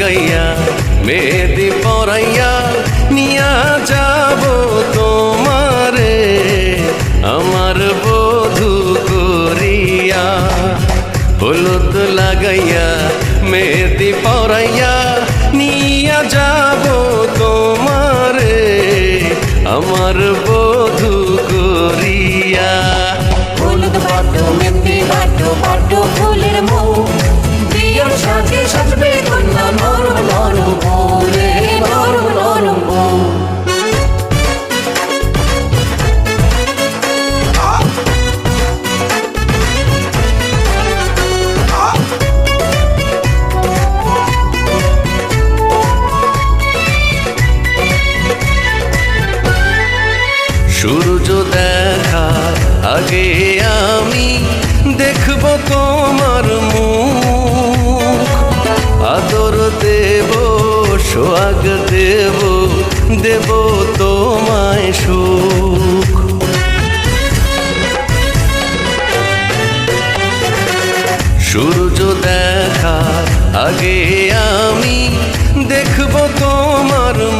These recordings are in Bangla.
লাগাইয়া মেহেদি পরাইয়া নিয়া যাব তোমারে আমার বধু করিয়া হলুদ লাগাইয়া মেহেদি পরাইয়া দেখা আগে আমি দেখব তোমার মুখ আদর দেব সোহাগ দেব দেব তোমায় সুখ সূর্য দেখা, আগে আমি দেখব তোমার মুখ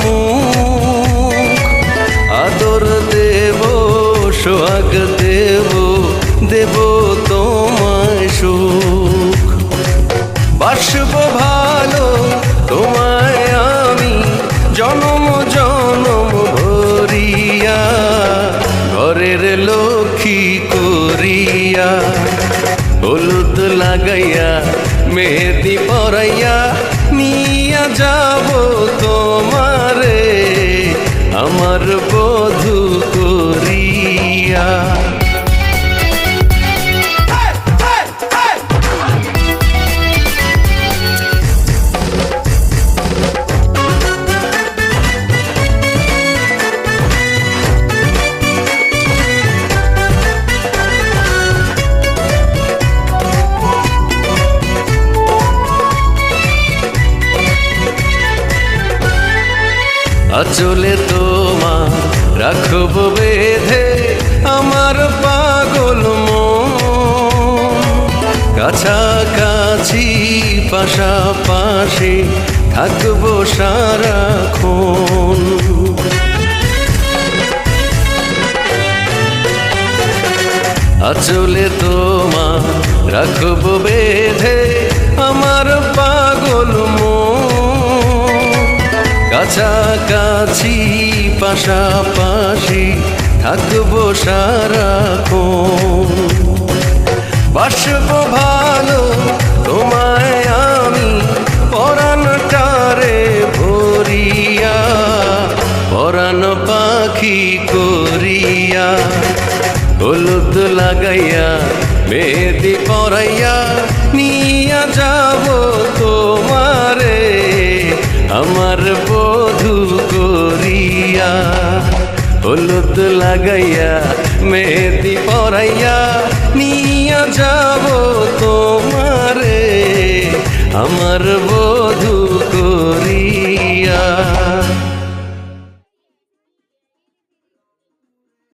জনম ভরিয়া ঘরের লক্ষ্মী করিয়া হলুদ লাগাইয়া মেহেদি পরাইয়া নিয়া যাব তোমারে আমার বধু আচলে তোমার রাখব বেঁধে আমার পাগল কাছাকাছি পাশাপাশি থাকব সারাক্ষণ। আচলে তোমার রাখব বেঁধে কাছাকাছি, পাশাপাশি থাকব সারাক্ষণ। বাসব ভালো, তোমায় আমি পরাণটারে ভরিয়া, পরাণ পাখি করিয়া, হলুদ লাগাইয়া, মেহেদি পরাইয়া নিয়া যাব তোমারে লাগাইয়া মেহেদি পরাইয়া নিয়া যাব তোমারে আমার বধু